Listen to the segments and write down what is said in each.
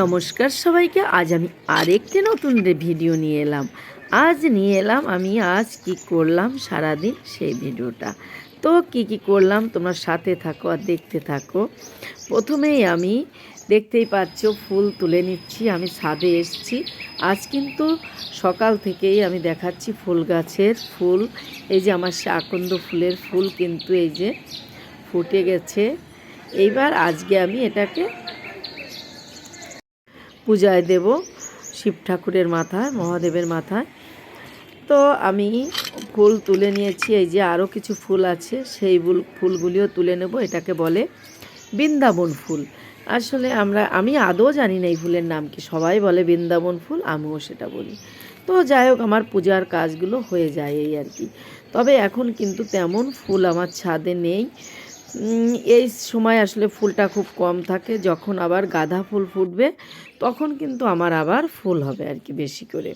নমস্কার সবাইকে, আজ আমি আরেকটি নতুন ভিডিও নিয়ে এলাম। আজ নিয়ে এলাম আমি, আজ কি করলাম সারাদিন সেই ভিডিওটা। তো কি কি করলাম, তোমরা সাথে থাকো আর দেখতে থাকো। প্রথমেই আমি দেখতেই পাচ্ছ, ফুল তুলে নিচ্ছি, আমি ছাদে এসেছি। আজ কিন্তু সকাল থেকেই আমি দেখাচ্ছি ফুল গাছের ফুল। এই যে আমার সে আকন্দ ফুলের ফুল কিন্তু এই যে ফুটে গেছে। এইবার আজকে আমি এটাকে পূজায় দেব শিব ঠাকুরের মাথায়, মহাদেবের মাথায়। তো আমি ফুল তুলে নিয়েছি, এই যে আরও কিছু ফুল আছে, সেই ফুল, ফুলগুলিও তুলে নেব, এটাকে বলে বৃন্দাবন ফুল। আসলে আমরা, আমি আদৌ জানি না এই ফুলের নাম কি, সবাই বলে বৃন্দাবন ফুল, আমিও সেটা বলি। তো যাই হোক, আমার পূজার কাজগুলো হয়ে যায় এই আর কি। তবে এখন কিন্তু তেমন ফুল আমার ছাদে নেই। এই সময় আসলে ফুলটা খুব কম থাকে। যখন আবার গাঁদা ফুল ফুটবে, তখন কিন্তু আমার আবার ফুল হবে আর কি বেশি করে।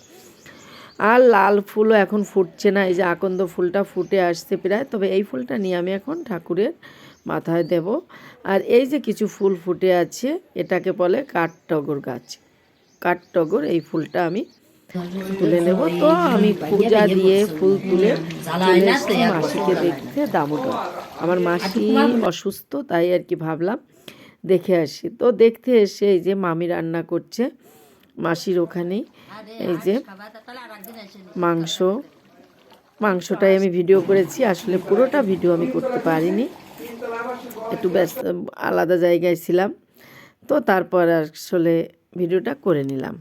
আর লাল ফুলও এখন ফুটছে না। এই যে আকন্দ ফুলটা ফুটে আসছে প্রায়। তবে এই ফুলটা নিয়ে আমি এখন ঠাকুরের মাথায় দেব। আর এই যে কিছু ফুল ফুটে আছে, এটাকে বলে কাঠটগর গাছ। কাঠটগর, এই ফুলটা আমি তুলে নেব। তো আমি পূজা দিয়ে ফুল তুলে মাসিকে দেখতে, দামোদর। আমার মাসি অসুস্থ তাই আর কি ভাবলাম দেখে আসি। তো দেখতে এসে এই যে মামি রান্না করছে মাসির ওখানেই। এই যে মাংস মাংসটাই আমি ভিডিও করেছি আসলে পুরোটা ভিডিও আমি করতে পারিনি। একটু ব্যস্ত আলাদা জায়গায় ছিলাম। তো তারপর আসলে ভিডিওটা করে নিলাম।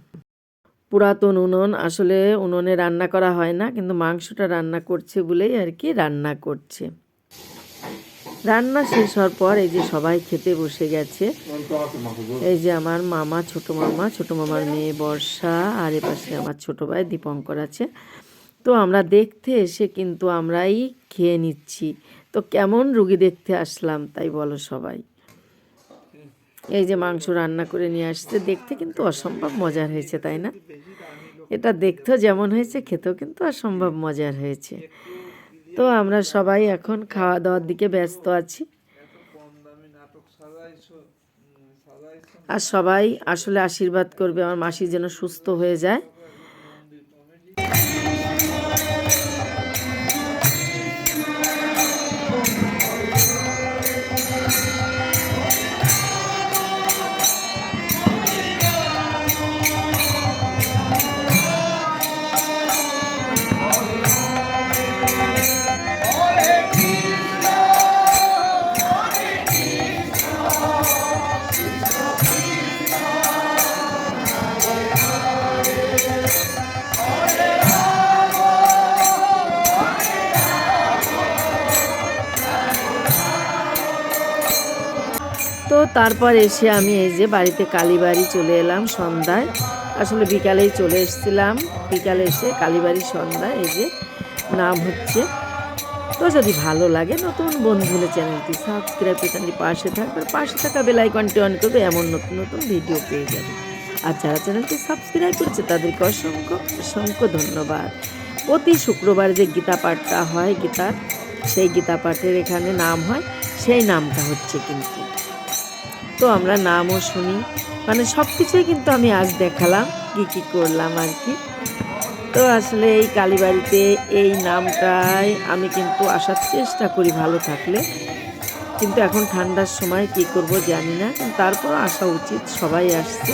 পুরাতন উনুন আসলে উনুনে রান্না করা হয় না কিন্তু মাংসটা রান্না করছে বলেই আর কি রান্না করছে। রান্না শেষ হওয়ার পর এই যে সবাই খেতে বসে গেছে। এই যে আমার মামা, ছোট মামা, ছোট মামার মেয়ে বর্ষা, আর এপাশে আমার ছোট ভাই দীপঙ্কর আছে। তো আমরা দেখতে এসে কিন্তু আমরাই খেয়ে নিচ্ছি। তো কেমন রুগী দেখতে আসলাম, তাই বলো সবাই। এই যে মাংস রান্না করে নিয়ে আসছে, দেখতে কিন্তু অসম্ভব মজার হয়েছে, তাই না? এটা দেখতেও যেমন হয়েছে, খেতেও কিন্তু অসম্ভব মজার হয়েছে। তো আমরা সবাই এখন খাওয়া দাওয়ার দিকে ব্যস্ত আছি। আর সবাই আসলে আশীর্বাদ করবে, আমার মাসি যেন সুস্থ হয়ে যায়। তো তারপর এসে আমি এই যে বাড়িতে কালীবাড়ি চলে এলাম সন্ধ্যায়। আসলে বিকালেই চলে এসেছিলাম। বিকালে এসে কালীবাড়ি সন্ধ্যা এই যে নাম হচ্ছে। তো যদি ভালো লাগে নতুন বন্ধু হলে চ্যানেলটি সাবস্ক্রাইব করে চ্যানেলটি পাশে থাকবে। পাশে থাকা বেলাইকনটি অন করবে, এমন নতুন নতুন ভিডিও পেয়ে যাবে। আর যারা চ্যানেলটি সাবস্ক্রাইব করেছে, তাদেরকে অসংখ্য অসংখ্য ধন্যবাদ। প্রতি শুক্রবার যে গীতা পাঠটা হয়, গীতার, সেই গীতা পাঠের এখানে নাম হয়, সেই নামটা হচ্ছে কিন্তু তো আমরা নামও শুনি। মানে সব কিছুই কিন্তু আমি আজ দেখালাম, কী কী করলাম আর কি। তো আসলে এই কালীবাড়িতে এই নামটাই আমি কিন্তু আসার চেষ্টা করি ভালো থাকলে। কিন্তু এখন ঠান্ডার সময় কি করব জানি না তারপর আসা উচিত, সবাই আসছে।